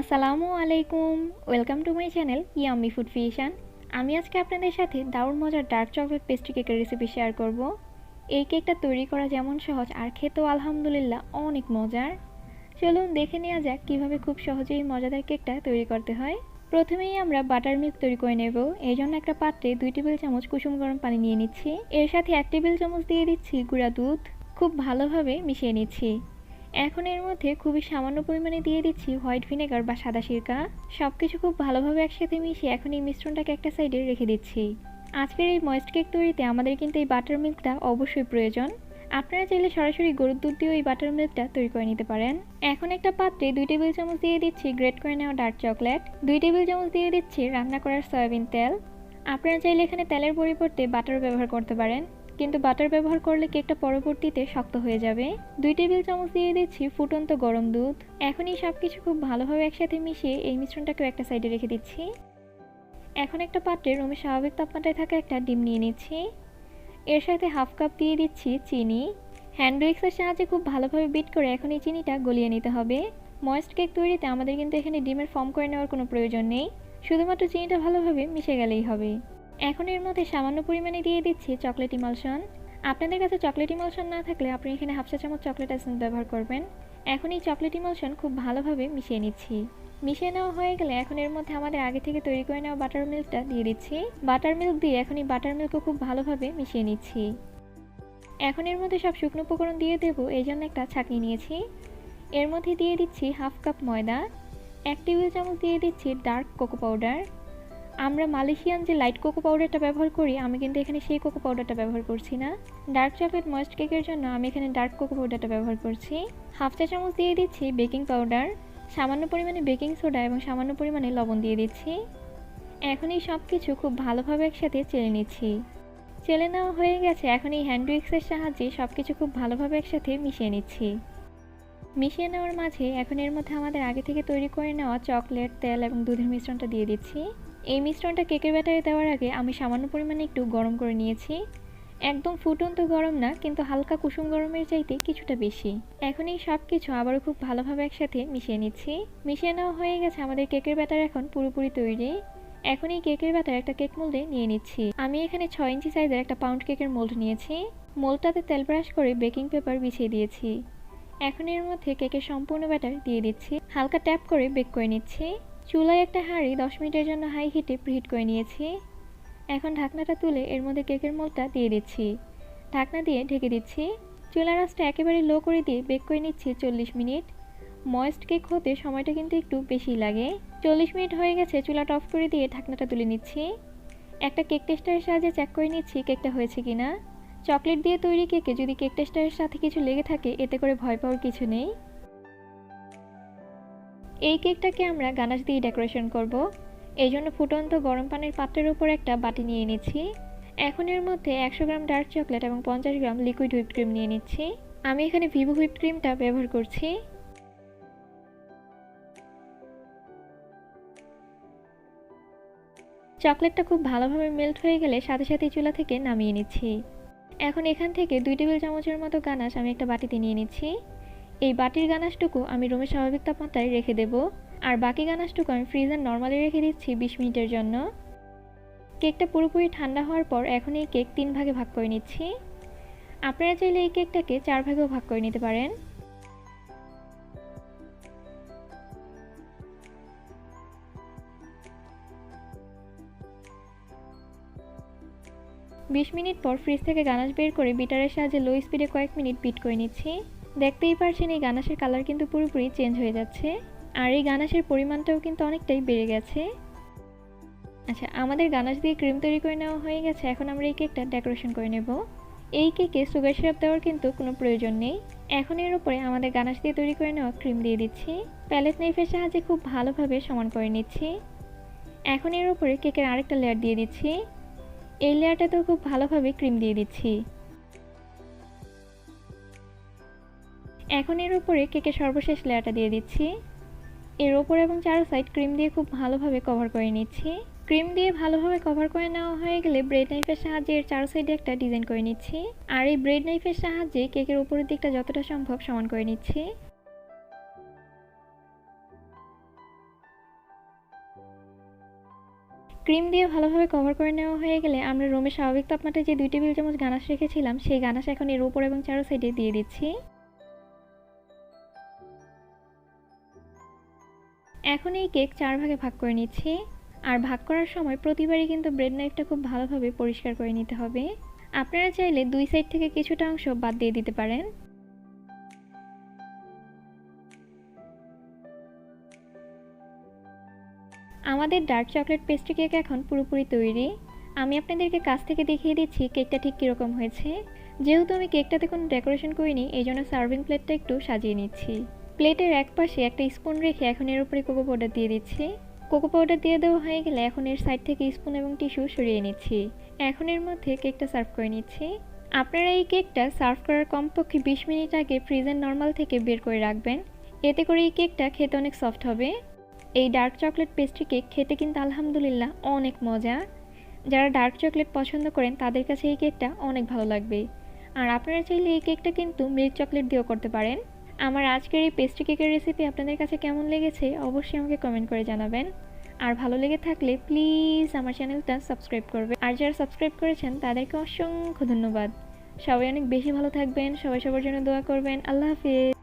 আসসালামু আলাইকুম। Welcome to my channel yummy food fusion আমি আজকে আপনাদের সাথে দারুণ মজার ডার্ক চকলেট পেস্ট্রি কেকের রেসিপি শেয়ার করব। এই কেকটা তৈরি করা যেমন সহজ, আর খেতেও আলহামদুলিল্লাহ অনেক মজার। চলুন দেখে নেওয়া যাক কীভাবে খুব সহজেই মজাদার কেকটা তৈরি করতে হয়। প্রথমেই আমরা বাটার মিল্ক তৈরি করে নেব। এই জন্য একটা পাত্রে দুই টেবিল চামচ কুসুম গরম পানি নিয়ে নিচ্ছি। এর সাথে এক টেবিল চামচ দিয়ে দিচ্ছি গুঁড়া দুধ। খুব ভালোভাবে মিশিয়ে নিচ্ছি। এখন এর মধ্যে খুবই সামান্য পরিমাণে দিয়ে দিচ্ছি হোয়াইট ভিনেগার বা সাদা সিরকা। সব কিছু খুব ভালোভাবে একসাথে মিশিয়ে এখন এই মিশ্রণটাকে একটা সাইডে রেখে দিচ্ছি। আজকের এই ময়েস্ট কেক তৈরিতে আমাদের কিন্তু এই বাটার মিল্কটা অবশ্যই প্রয়োজন। আপনারা চাইলে সরাসরি গরুর দুধ দিয়েও এই বাটার মিল্কটা তৈরি করে নিতে পারেন। এখন একটা পাত্রে দুই টেবিল চামচ দিয়ে দিচ্ছি গ্রেট করে নেওয়া ডার্ক চকলেট দুই টেবিল চামচ দিয়ে দিচ্ছি রান্না করার সয়াবিন তেল। আপনারা চাইলে এখানে তেলের পরিবর্তে বাটার ব্যবহার করতে পারেন। কিন্তু বাটার ব্যবহার করলে কেকটা পরবর্তীতে শক্ত হয়ে যাবে। দুই টেবিল চামচ দিয়ে দিচ্ছি ফুটন্ত গরম দুধ। এখনই সব কিছু খুব ভালোভাবে একসাথে মিশিয়ে এই মিশ্রণটাকেও একটা সাইডে রেখে দিচ্ছি। এখন একটা পাত্রে রুমে স্বাভাবিক তাপমাত্রায় থাকা একটা ডিম নিয়ে নিচ্ছি। এর সাথে হাফ কাপ দিয়ে দিচ্ছি চিনি। হ্যান্ড উইক্সের সাহায্যে খুব ভালোভাবে বিট করে এখন এই চিনিটা গলিয়ে নিতে হবে। ময়েস্ট কেক তৈরিতে আমাদের কিন্তু এখানে ডিমের ফর্ম করে নেওয়ার কোনো প্রয়োজন নেই। শুধুমাত্র চিনিটা ভালোভাবে মিশে গেলেই হবে। এখন এর মধ্যে সামান্য পরিমাণে দিয়ে দিচ্ছি চকলেট ইমালশন আপনাদের কাছে চকলেট ইমালশন না থাকলে আপনি এখানে হাফ চা চামচ চকলেট এসেন্স ব্যবহার করবেন। এখন এই চকলেট ইমালশন খুব ভালোভাবে মিশিয়ে নিচ্ছি। মিশিয়ে নেওয়া হয়ে গেলে এখন এর মধ্যে আমাদের আগে থেকে তৈরি করে নেওয়া বাটার মিল্কটা দিয়ে দিচ্ছি। বাটার মিল্ক দিয়ে এখন এই বাটার মিল্কও খুব ভালোভাবে মিশিয়ে নিচ্ছি। এখন এর মধ্যে সব শুকনো উপকরণ দিয়ে দেবো, এই জন্য একটা ছাঁকনি নিয়েছি। এর মধ্যে দিয়ে দিচ্ছি হাফ কাপ ময়দা, এক টেবিল চামচ দিয়ে দিচ্ছি ডার্ক কোকো পাউডার আমরা মালয়েশিয়ান যে লাইট কোকো পাউডারটা ব্যবহার করি, আমি কিন্তু এখানে সেই কোকো পাউডারটা ব্যবহার করছি না। ডার্ক চকলেট ময়েস্ট কেকের জন্য আমি এখানে ডার্ক কোকো পাউডারটা ব্যবহার করছি। হাফ চা চামচ দিয়ে দিচ্ছি বেকিং পাউডার, সামান্য পরিমাণে বেকিং সোডা এবং সামান্য পরিমাণে লবণ দিয়ে দিচ্ছি। এখন এই সব কিছু খুব ভালোভাবে একসাথে চেলে নিচ্ছি। চেলে নেওয়া হয়ে গেছে, এখন এই হ্যান্ড উইক্সের সাহায্যে সব কিছু খুব ভালোভাবে একসাথে মিশিয়ে নিচ্ছি। মিশিয়ে নেওয়ার মাঝে এখন এর মধ্যে আমাদের আগে থেকে তৈরি করে নেওয়া চকলেট, তেল এবং দুধের মিশ্রণটা দিয়ে দিচ্ছি। এই মিশ্রণটা কেকের ব্যাটারে দেওয়ার আগে আমি সামান্য পরিমাণে একটু গরম করে নিয়েছি। একদম ফুটন্ত গরম না, কিন্তু হালকা কুসুম গরমের চাইতে কিছুটা বেশি। এখন এই সব কিছু আবারও খুব ভালোভাবে একসাথে মিশিয়ে নিচ্ছি। মিশিয়ে নেওয়া হয়ে গেছে আমাদের কেকের ব্যাটার এখন পুরোপুরি তৈরি। এখন এই কেকের ব্যাটার একটা কেক মোল্ডে নিয়ে নিচ্ছি। আমি এখানে ছয় ইঞ্চি সাইজের একটা পাউন্ড কেকের মোল্ড নিয়েছি। মোল্ডটাতে তেল ব্রাশ করে বেকিং পেপার বিছিয়ে দিয়েছি। এখন এর মধ্যে কেকের সম্পূর্ণ ব্যাটার দিয়ে দিচ্ছি। হালকা ট্যাপ করে বেক করে নিচ্ছি। চুলায় একটা হাঁড়ি দশ মিনিটের জন্য হাই হিটে প্রিহিট করে নিয়েছি। এখন ঢাকনাটা তুলে এর মধ্যে কেকের মোলটা দিয়ে দিচ্ছি। ঢাকনা দিয়ে ঢেকে দিচ্ছি। চুলার আঁচটা একেবারে লো করে দিয়ে বেক করে নিচ্ছি চল্লিশ মিনিট। ময়েস্ট কেক হতে সময়টা কিন্তু একটু বেশি লাগে। চল্লিশ মিনিট হয়ে গেছে, চুলাটা অফ করে দিয়ে ঢাকনাটা তুলে নিচ্ছি। একটা কেক টেস্টারের সাহায্যে চেক করে নিচ্ছি কেকটা হয়েছে কিনা। চকলেট দিয়ে তৈরি কেকে যদি কেক টেস্টারের সাথে কিছু লেগে থাকে, এতে করে ভয় পাওয়ার কিছু নেই। এই কেকটাকে আমরা গানাশ দিয়ে ডেকোরেশন করব। এই জন্য ফুটন্ত গরম পানির পাত্রের উপর একটা বাটি নিয়ে নিচ্ছি এখন এর মধ্যে একশো গ্রাম ডার্ক চকলেট এবং পঞ্চাশ গ্রাম লিকুইড হুইপ ক্রিম নিয়ে নিচ্ছি। আমি এখানে ভিভো হুইপ ক্রিমটা ব্যবহার করছি। চকলেটটা খুব ভালোভাবে মেল্ট হয়ে গেলে সাথে সাথে চুলা থেকে নামিয়ে নিচ্ছি। এখন এখান থেকে দুই টেবিল চামচের মতো গানাশ আমি একটা বাটিতে নিয়ে নিচ্ছি। এই বাটির গানাশটুকু আমি রুমের স্বাভাবিক তাপমাত্রায় রেখে দেব, আর বাকি গানাশটুকু আমি ফ্রিজার নর্মালি রেখে দিচ্ছি বিশ মিনিটের জন্য। কেকটা পুরোপুরি ঠান্ডা হওয়ার পর এখন এই কেক তিন ভাগে ভাগ করে নিচ্ছি। আপনারা চাইলে এই কেকটাকে চার ভাগেও ভাগ করে নিতে পারেন। বিশ মিনিট পর ফ্রিজ থেকে গানাশ বের করে বিটারের সাহায্যে লো স্পিডে কয়েক মিনিট বিট করে নিচ্ছি। দেখতেই পারছেন, এই গানাশের কালার কিন্তু পুরোপুরি চেঞ্জ হয়ে যাচ্ছে। আর এই গানাশের পরিমাণটাও কিন্তু অনেকটাই বেড়ে গেছে। আচ্ছা আমাদের গানাশ দিয়ে ক্রিম তৈরি করে নেওয়া হয়ে গেছে। এখন আমরা এই কেকটা ডেকোরেশন করে নেব। এই কেকে সুগার সিরাপ দেওয়ার কিন্তু কোনো প্রয়োজন নেই। এখন এর উপরে আমাদের গানাশ দিয়ে তৈরি করে নেওয়া ক্রিম দিয়ে দিচ্ছি। প্যালেট নাইফের সাহায্যে খুব ভালোভাবে সমান করে নিচ্ছি। এখন এর উপরে কেকের আরেকটা লেয়ার দিয়ে দিচ্ছি। এই লেয়ারটাতেও খুব ভালোভাবে ক্রিম দিয়ে দিচ্ছি। এখন এর উপরে কেকের সর্বশেষ লেয়ারটা দিয়ে দিচ্ছি। এর ওপর এবং চারো সাইড ক্রিম দিয়ে খুব ভালোভাবে কভার করে নিচ্ছি। ক্রিম দিয়ে ভালোভাবে কভার করে নেওয়া হয়ে গেলে ব্রেড নাইফের সাহায্যে এর চারো সাইডে একটা ডিজাইন করে নিচ্ছি। আর এই ব্রেড নাইফের সাহায্যে কেকের উপরের দিকটা যতটা সম্ভব সমান করে নিচ্ছি। ক্রিম দিয়ে ভালোভাবে কভার করে নেওয়া হয়ে গেলে আমরা রুমের স্বাভাবিক তাপমাত্রায় যে দুই টেবিল চামচ গানাশ রেখেছিলাম, সেই গানাশ এখন এর উপর এবং চারো সাইডে দিয়ে দিচ্ছি। এখন এই কেক চার ভাগে ভাগ করে নিচ্ছি। আর ভাগ করার সময় প্রতিবারই কিন্তু ব্রেড নাইফটা খুব ভালোভাবে পরিষ্কার করে নিতে হবে। আপনারা চাইলে দুই সাইড থেকে কিছুটা অংশ বাদ দিয়ে দিতে পারেন। আমাদের ডার্ক চকলেট পেস্ট্রি কেক এখন পুরোপুরি তৈরি। আমি আপনাদেরকে কাছ থেকে দেখিয়ে দিচ্ছি কেকটা ঠিক কীরকম হয়েছে। যেহেতু আমি কেকটাতে কোনো ডেকোরেশন করিনি, এই জন্য সার্ভিং প্লেটটা একটু সাজিয়ে নিচ্ছি। প্লেটের এক পাশে একটা স্পুন রেখে এখন এর উপরে কোকো পাউডার দিয়ে দিচ্ছি। কোকো পাউডার দিয়ে দেওয়া হয়ে গেলে এখন এর সাইড থেকে স্পুন এবং টিস্যু সরিয়ে নিচ্ছি। এখন এর মধ্যে কেকটা সার্ভ করে নিচ্ছি। আপনারা এই কেকটা সার্ভ করার কমপক্ষে বিশ মিনিট আগে ফ্রিজের নর্মাল থেকে বের করে রাখবেন। এতে করে এই কেকটা খেতে অনেক সফট হবে। এই ডার্ক চকলেট পেস্ট্রি কেক খেতে কিন্তু আলহামদুলিল্লাহ অনেক মজা। যারা ডার্ক চকলেট পছন্দ করেন, তাদের কাছে এই কেকটা অনেক ভালো লাগবে। আর আপনারা চাইলে এই কেকটা কিন্তু মিল্ক চকলেট দিয়েও করতে পারেন। আমার আজকের এই পেস্ট্রি কেকের রেসিপি আপনাদের কাছে কেমন লেগেছে অবশ্যই আমাকে কমেন্ট করে জানাবেন। আর ভালো লেগে থাকলে প্লিজ আমার চ্যানেলটা সাবস্ক্রাইব করবে আর যারা সাবস্ক্রাইব করেছেন, তাদেরকে অসংখ্য ধন্যবাদ। সবাই অনেক বেশি ভালো থাকবেন, সবাই সবার জন্য দোয়া করবেন। আল্লাহ হাফিজ।